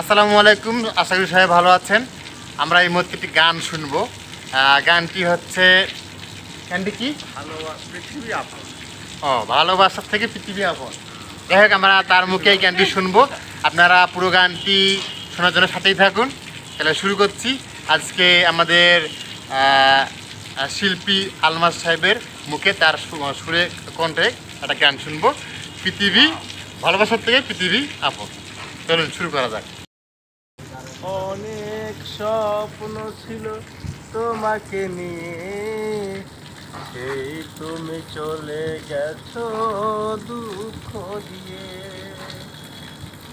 আসসালামু আলাইকুম আশা করি সবাই ভালো আছেন। আমরা এই মুহূর্তে একটি গান শুনব। গানটি হচ্ছে গানটি কি? পৃথিবী আপন। ও ভালোবাসার থেকে পৃথিবী আপন। যাই হোক আমরা তার মুখে এই গানটি শুনব। আপনারা পুরো গানটি শোনার জন্য সাথেই থাকুন। তাহলে শুরু করছি। আজকে আমাদের শিল্পী আলমাস সাহেবের মুখে তার সুরে কণ্ঠে একটা গান শুনব। পৃথিবী ভালোবাসার থেকে পৃথিবী আপন। চলুন শুরু করা যাক। অনেক স্বপ্ন ছিল তোমাকে নিয়ে। সেই তুমি চলে গেছো দুঃখ দিয়ে।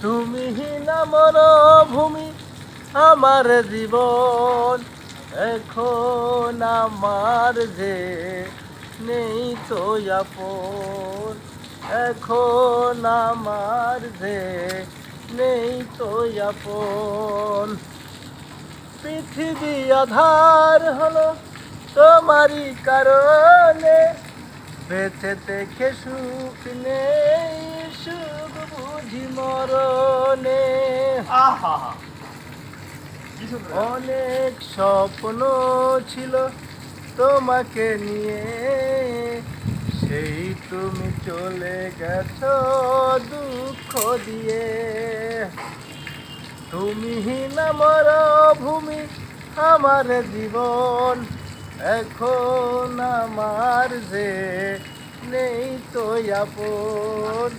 তুমি নামর ভূমি আমার জীবন। এখন আমার যে নেই তো আপন। এখন আমার যে নেই তো আপন। পৃথিবী আধার হলো তোমারই কারণে। বেঁচে থেকে সুখ নেই সুখ বুঝি মরণে। অনেক স্বপ্ন ছিল তোমাকে নিয়ে। সেই তুমি চলে গেছ গেছো দুঃখ দিয়ে তুমি নামর ভূমি আমার জীবন এখন আমার যে নেই তো আপন।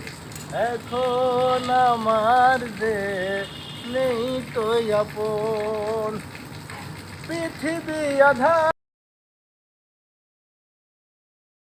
এখন আমার যে নেই তো আপন। পৃথিবী আধার